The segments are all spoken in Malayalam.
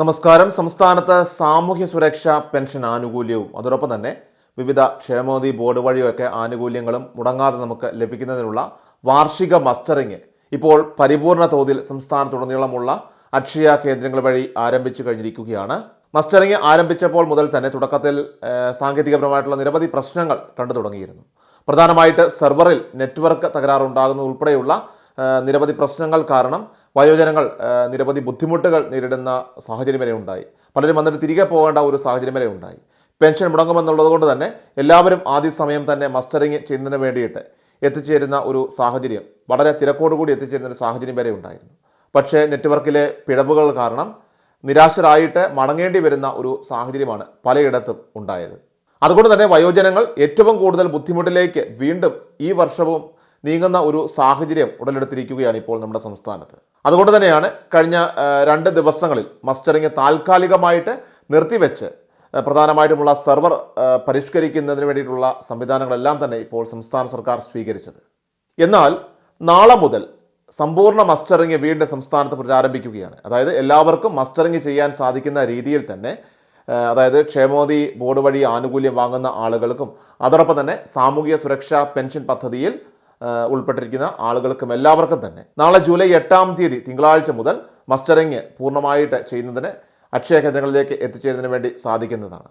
നമസ്കാരം. സംസ്ഥാനത്ത് സാമൂഹ്യ സുരക്ഷാ പെൻഷൻ ആനുകൂല്യവും അതോടൊപ്പം തന്നെ വിവിധ ക്ഷേമോദി ബോർഡ് വഴിയൊക്കെ ആനുകൂല്യങ്ങളും മുടങ്ങാതെ നമുക്ക് ലഭിക്കുന്നതിനുള്ള വാർഷിക മസ്റ്ററിങ് ഇപ്പോൾ പരിപൂർണ തോതിൽ സംസ്ഥാനത്തുടനീളമുള്ള അക്ഷയ കേന്ദ്രങ്ങൾ വഴി ആരംഭിച്ചു കഴിഞ്ഞിരിക്കുകയാണ്. മസ്റ്ററിങ് ആരംഭിച്ചപ്പോൾ മുതൽ തന്നെ തുടക്കത്തിൽ സാങ്കേതികപരമായിട്ടുള്ള നിരവധി പ്രശ്നങ്ങൾ കണ്ടു തുടങ്ങിയിരുന്നു. പ്രധാനമായിട്ട് സെർവറിൽ നെറ്റ്വർക്ക് തകരാറുണ്ടാകുന്നത് ഉൾപ്പെടെയുള്ള നിരവധി പ്രശ്നങ്ങൾ കാരണം വയോജനങ്ങൾ നിരവധി ബുദ്ധിമുട്ടുകൾ നേരിടുന്ന സാഹചര്യം വരെ ഉണ്ടായി. പലരും വന്നിട്ട് തിരികെ പോകേണ്ട ഒരു സാഹചര്യം വരെ ഉണ്ടായി. പെൻഷൻ മുടങ്ങുമെന്നുള്ളത് കൊണ്ട് തന്നെ എല്ലാവരും ആദ്യ സമയം തന്നെ മസ്റ്ററിങ് ചെയ്യുന്നതിന് വേണ്ടിയിട്ട് എത്തിച്ചേരുന്ന ഒരു സാഹചര്യം വളരെ തിരക്കോടുകൂടി എത്തിച്ചേരുന്ന ഒരു സാഹചര്യം വരെ ഉണ്ടായിരുന്നു. പക്ഷേ നെറ്റ്വർക്കിലെ പിഴവുകൾ കാരണം നിരാശരായിട്ട് മടങ്ങേണ്ടി വരുന്ന ഒരു സാഹചര്യമാണ് പലയിടത്തും ഉണ്ടായത്. അതുകൊണ്ട് തന്നെ വയോജനങ്ങൾ ഏറ്റവും കൂടുതൽ ബുദ്ധിമുട്ടിലേക്ക് വീണ്ടും ഈ വർഷവും നീങ്ങുന്ന ഒരു സാഹചര്യം ഉടലെടുത്തിരിക്കുകയാണ് ഇപ്പോൾ നമ്മുടെ സംസ്ഥാനത്ത്. അതുകൊണ്ട് തന്നെയാണ് കഴിഞ്ഞ രണ്ട് ദിവസങ്ങളിൽ മസ്റ്ററിങ് താൽക്കാലികമായിട്ട് നിർത്തിവെച്ച് പ്രധാനമായിട്ടുമുള്ള സെർവർ പരിഷ്കരിക്കുന്നതിന് വേണ്ടിയിട്ടുള്ള സംവിധാനങ്ങളെല്ലാം തന്നെ ഇപ്പോൾ സംസ്ഥാന സർക്കാർ സ്വീകരിച്ചത്. എന്നാൽ നാളെ മുതൽ സമ്പൂർണ മസ്റ്ററിങ് വീണ്ടും സംസ്ഥാനത്ത് പുനരാരംഭിക്കുകയാണ്. അതായത് എല്ലാവർക്കും മസ്റ്ററിങ് ചെയ്യാൻ സാധിക്കുന്ന രീതിയിൽ തന്നെ അതായത് ക്ഷേമോദി ബോർഡ് വഴി ആനുകൂല്യം വാങ്ങുന്ന ആളുകൾക്കും അതോടൊപ്പം തന്നെ സാമൂഹിക സുരക്ഷാ പെൻഷൻ പദ്ധതിയിൽ ഉൾപ്പെട്ടിരിക്കുന്ന ആളുകൾക്കും എല്ലാവർക്കും തന്നെ. നാളെ ജൂലൈ എട്ടാം തീയതി തിങ്കളാഴ്ച മുതൽ മസ്റ്ററിങ് പൂർണമായിട്ട് ചെയ്യുന്നതിന് അക്ഷയ കേന്ദ്രങ്ങളിലേക്ക് എത്തിച്ചേരുന്നതിന് വേണ്ടി സാധിക്കുന്നതാണ്.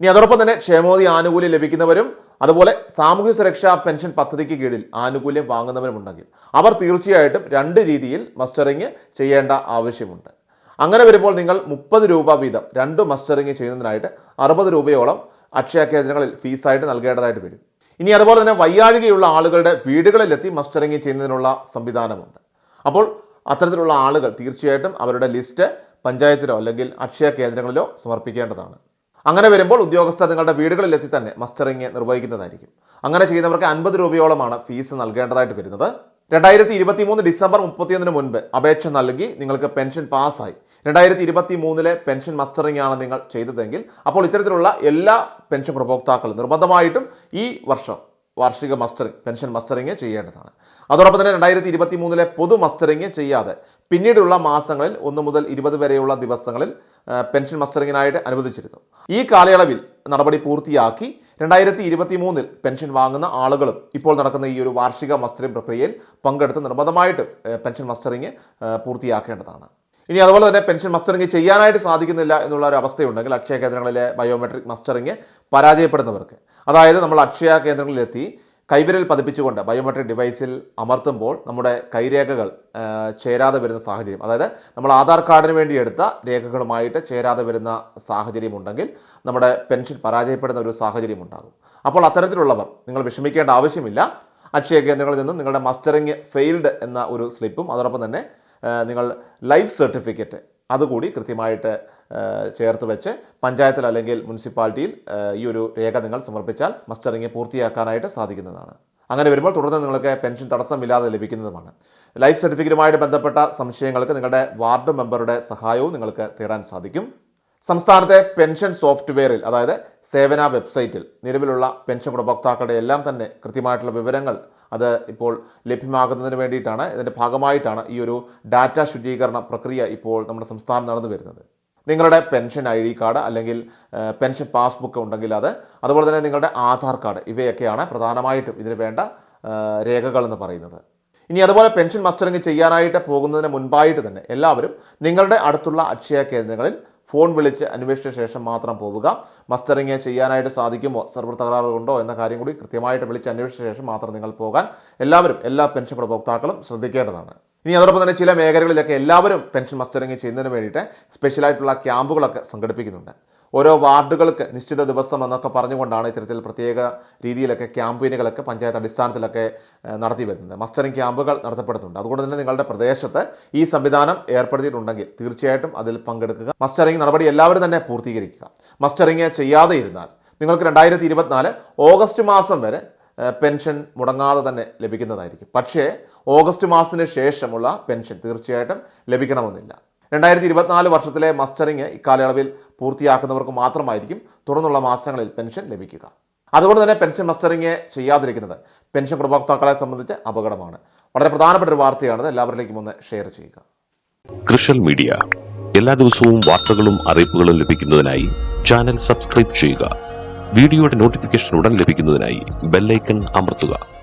ഇനി അതോടൊപ്പം തന്നെ ക്ഷേമോദി ആനുകൂല്യം ലഭിക്കുന്നവരും അതുപോലെ സാമൂഹ്യ സുരക്ഷാ പെൻഷൻ പദ്ധതിക്ക് കീഴിൽ ആനുകൂല്യം വാങ്ങുന്നവരുമുണ്ടെങ്കിൽ അവർ തീർച്ചയായിട്ടും രണ്ട് രീതിയിൽ മസ്റ്ററിങ് ചെയ്യേണ്ട ആവശ്യമുണ്ട്. അങ്ങനെ വരുമ്പോൾ നിങ്ങൾ മുപ്പത് രൂപ വീതം രണ്ട് മസ്റ്ററിങ് ചെയ്യുന്നതിനായിട്ട് അറുപത് രൂപയോളം അക്ഷയ കേന്ദ്രങ്ങളിൽ ഫീസായിട്ട് നൽകേണ്ടതായിട്ട് വരും. ഇനി അതുപോലെ തന്നെ വയ്യാഴികയുള്ള ആളുകളുടെ വീടുകളിലെത്തി മസ്റ്ററിങ് ചെയ്യുന്നതിനുള്ള സംവിധാനമുണ്ട്. അപ്പോൾ അത്തരത്തിലുള്ള ആളുകൾ തീർച്ചയായിട്ടും അവരുടെ ലിസ്റ്റ് പഞ്ചായത്തിലോ അല്ലെങ്കിൽ അക്ഷയ കേന്ദ്രങ്ങളിലോ സമർപ്പിക്കേണ്ടതാണ്. അങ്ങനെ വരുമ്പോൾ ഉദ്യോഗസ്ഥർ നിങ്ങളുടെ വീടുകളിലെത്തി തന്നെ മസ്റ്ററിങ് നിർവഹിക്കുന്നതായിരിക്കും. അങ്ങനെ ചെയ്യുന്നവർക്ക് അൻപത് രൂപയോളമാണ് ഫീസ് നൽകേണ്ടതായിട്ട് വരുന്നത്. രണ്ടായിരത്തി ഇരുപത്തി മൂന്ന് ഡിസംബർ മുപ്പത്തിയൊന്നിന് മുൻപ് അപേക്ഷ നൽകി നിങ്ങൾക്ക് പെൻഷൻ പാസ്സായി. രണ്ടായിരത്തി ഇരുപത്തി മൂന്നിലെ പെൻഷൻ മസ്റ്ററിംഗ് ആണ് നിങ്ങൾ ചെയ്തതെങ്കിൽ അപ്പോൾ ഇത്തരത്തിലുള്ള എല്ലാ പെൻഷൻ ഉപഭോക്താക്കളും നിർബന്ധമായിട്ടും ഈ വർഷം വാർഷിക മസ്റ്ററിംഗ് പെൻഷൻ മസ്റ്ററിംഗ് ചെയ്യേണ്ടതാണ്. അതോടൊപ്പം തന്നെ രണ്ടായിരത്തി ഇരുപത്തി മൂന്നിലെ പൊതു മസ്റ്ററിംഗ് ചെയ്യാതെ പിന്നീടുള്ള മാസങ്ങളിൽ ഒന്ന് മുതൽ ഇരുപത് വരെയുള്ള ദിവസങ്ങളിൽ പെൻഷൻ മസ്റ്ററിങ്ങിനായിട്ട് അനുവദിച്ചിരുന്നു. ഈ കാലയളവിൽ നടപടി പൂർത്തിയാക്കി രണ്ടായിരത്തി ഇരുപത്തി മൂന്നിൽ പെൻഷൻ വാങ്ങുന്ന ആളുകളും ഇപ്പോൾ നടക്കുന്ന ഈ ഒരു വാർഷിക മസ്റ്ററിംഗ് പ്രക്രിയയിൽ പങ്കെടുത്ത് നിർബന്ധമായിട്ട് പെൻഷൻ മസ്റ്ററിംഗ് പൂർത്തിയാക്കേണ്ടതാണ്. ഇനി അതുപോലെ തന്നെ പെൻഷൻ മസ്റ്ററിംഗ് ചെയ്യാനായിട്ട് സാധിക്കുന്നില്ല എന്നുള്ള ഒരു അവസ്ഥയുണ്ടെങ്കിൽ അക്ഷയ കേന്ദ്രങ്ങളിലെ ബയോമെട്രിക് മസ്റ്ററിംഗ് പരാജയപ്പെടുന്നവർക്ക്. അതായത് നമ്മൾ അക്ഷയ കേന്ദ്രങ്ങളിലെത്തി കൈവിരൽ പതിപ്പിച്ചുകൊണ്ട് ബയോമെട്രിക് ഡിവൈസിൽ അമർത്തുമ്പോൾ നമ്മുടെ കൈരേഖകൾ ചേരാതെ വരുന്ന സാഹചര്യം അതായത് നമ്മൾ ആധാർ കാർഡിന് വേണ്ടി എടുത്ത രേഖകളുമായിട്ട് ചേരാതെ വരുന്ന സാഹചര്യമുണ്ടെങ്കിൽ നമ്മുടെ പെൻഷൻ പരാജയപ്പെടുന്ന ഒരു സാഹചര്യം ഉണ്ടാകും. അപ്പോൾ അത്തരത്തിലുള്ളവർ നിങ്ങൾ വിഷമിക്കേണ്ട ആവശ്യമില്ല. അക്ഷയ കേന്ദ്രങ്ങളിൽ നിന്നും നിങ്ങളുടെ മസ്റ്ററിംഗ് ഫെയിൽഡ് എന്ന ഒരു സ്ലിപ്പും അതോടൊപ്പം തന്നെ നിങ്ങൾ ലൈഫ് സർട്ടിഫിക്കറ്റ് അതുകൂടി കൃത്യമായിട്ട് ചേർത്ത് വെച്ച് പഞ്ചായത്തിൽ അല്ലെങ്കിൽ മുനിസിപ്പാലിറ്റിയിൽ ഈ ഒരു രേഖ നിങ്ങൾ സമർപ്പിച്ചാൽ മസ്റ്ററിങ് പൂർത്തിയാക്കാനായിട്ട് സാധിക്കുന്നതാണ്. അങ്ങനെ വരുമ്പോൾ തുടർന്ന് നിങ്ങൾക്ക് പെൻഷൻ തടസ്സമില്ലാതെ ലഭിക്കുന്നതുമാണ്. ലൈഫ് സർട്ടിഫിക്കറ്റുമായിട്ട് ബന്ധപ്പെട്ട സംശയങ്ങൾക്ക് നിങ്ങളുടെ വാർഡ് മെമ്പറുടെ സഹായവും നിങ്ങൾക്ക് തേടാൻ സാധിക്കും. സംസ്ഥാനത്തെ പെൻഷൻ സോഫ്റ്റ്വെയറിൽ അതായത് സേവന വെബ്സൈറ്റിൽ നിലവിലുള്ള പെൻഷൻ ഗുണഭോക്താക്കളുടെ എല്ലാം തന്നെ കൃത്യമായിട്ടുള്ള വിവരങ്ങൾ അത് ഇപ്പോൾ ലഭ്യമാകുന്നതിന് വേണ്ടിയിട്ടാണ്. ഇതിന്റെ ഭാഗമായിട്ടാണ് ഈ ഒരു ഡാറ്റ ശുചീകരണ പ്രക്രിയ ഇപ്പോൾ നമ്മുടെ സംസ്ഥാനം നടന്നു വരുന്നത്. നിങ്ങളുടെ പെൻഷൻ ഐ ഡി കാർഡ് അല്ലെങ്കിൽ പെൻഷൻ പാസ്ബുക്ക് ഉണ്ടെങ്കിൽ അത് അതുപോലെ തന്നെ നിങ്ങളുടെ ആധാർ കാർഡ് ഇവയൊക്കെയാണ് പ്രധാനമായിട്ടും ഇതിന് വേണ്ട രേഖകൾ എന്ന് പറയുന്നത്. ഇനി അതുപോലെ പെൻഷൻ മസ്റ്ററിംഗ് ചെയ്യാനായിട്ട് പോകുന്നതിന് മുൻപായിട്ട് തന്നെ എല്ലാവരും നിങ്ങളുടെ അടുത്തുള്ള അക്ഷയ കേന്ദ്രങ്ങളിൽ ഫോൺ വിളിച്ച് അന്വേഷിച്ച ശേഷം മാത്രം പോവുക. മസ്റ്ററിങ് ചെയ്യാനായിട്ട് സാധിക്കുമോ? സെർവർ തകരാറുണ്ടോ എന്ന കാര്യം കൂടി കൃത്യമായിട്ട് വിളിച്ച് അന്വേഷിച്ച ശേഷം മാത്രം നിങ്ങൾ പോകാൻ എല്ലാവരും എല്ലാ പെൻഷൻ ഉപഭോക്താക്കളും ശ്രദ്ധിക്കേണ്ടതാണ്. ഇനി അതോടൊപ്പം തന്നെ ചില മേഖലകളിലൊക്കെ എല്ലാവരും പെൻഷൻ മസ്റ്ററിങ് ചെയ്യുന്നതിന് വേണ്ടിയിട്ട് സ്പെഷ്യലായിട്ടുള്ള ക്യാമ്പുകളൊക്കെ സംഘടിപ്പിക്കുന്നുണ്ട്. ഓരോ വാർഡുകൾക്ക് നിശ്ചിത ദിവസം എന്നൊക്കെ പറഞ്ഞുകൊണ്ടാണ് ഇത്തരത്തിൽ പ്രത്യേക രീതിയിലൊക്കെ ക്യാമ്പയിനുകളൊക്കെ പഞ്ചായത്ത് അടിസ്ഥാനത്തിലൊക്കെ നടത്തി വരുന്നത്. മസ്റ്ററിംഗ് ക്യാമ്പുകൾ നടത്തപ്പെടുന്നുണ്ട്. അതുകൊണ്ട് തന്നെ നിങ്ങളുടെ പ്രദേശത്ത് ഈ സംവിധാനം ഏർപ്പെടുത്തിയിട്ടുണ്ടെങ്കിൽ തീർച്ചയായിട്ടും അതിൽ പങ്കെടുക്കുക. മസ്റ്ററിംഗ് നടപടി എല്ലാവരും തന്നെ പൂർത്തീകരിക്കുക. മസ്റ്ററിംഗ് ചെയ്യാതെ ഇരുന്നാൽ നിങ്ങൾക്ക് രണ്ടായിരത്തി ഇരുപത്തിനാല് ഓഗസ്റ്റ് മാസം വരെ പെൻഷൻ മുടങ്ങാതെ തന്നെ ലഭിക്കുന്നതായിരിക്കും. പക്ഷേ ഓഗസ്റ്റ് മാസത്തിന് ശേഷമുള്ള പെൻഷൻ തീർച്ചയായിട്ടും ലഭിക്കണമെന്നില്ല. രണ്ടായിരത്തി ഇരുപത്തിനാല് വർഷത്തിലെ മസ്റ്ററിങ് ഇക്കാലയളവിൽ പൂർത്തിയാക്കുന്നവർക്ക് മാത്രമായിരിക്കും തുടർന്നുള്ള മാസങ്ങളിൽ പെൻഷൻ ലഭിക്കുക. അതുകൊണ്ട് തന്നെ പെൻഷൻ മസ്റ്ററിങ് ചെയ്യാതിരിക്കുന്നത് പെൻഷൻ ഉപഭോക്താക്കളെ സംബന്ധിച്ച് അപകടമാണ്. വളരെ പ്രധാനപ്പെട്ട ഒരു വാർത്തയാണിത്. എല്ലാവരിലേക്കും ഒന്ന് ഷെയർ ചെയ്യുക. കൃഷൽ മീഡിയ. എല്ലാ ദിവസവും വാർത്തകളും അറിയിപ്പുകളും ലഭിക്കുന്നതിനായി ചാനൽ സബ്സ്ക്രൈബ് ചെയ്യുക. വീഡിയോയുടെ നോട്ടിഫിക്കേഷൻ ഉടൻ ലഭിക്കുന്നതിനായി ബെല്ലൈക്കൺ അമർത്തുക.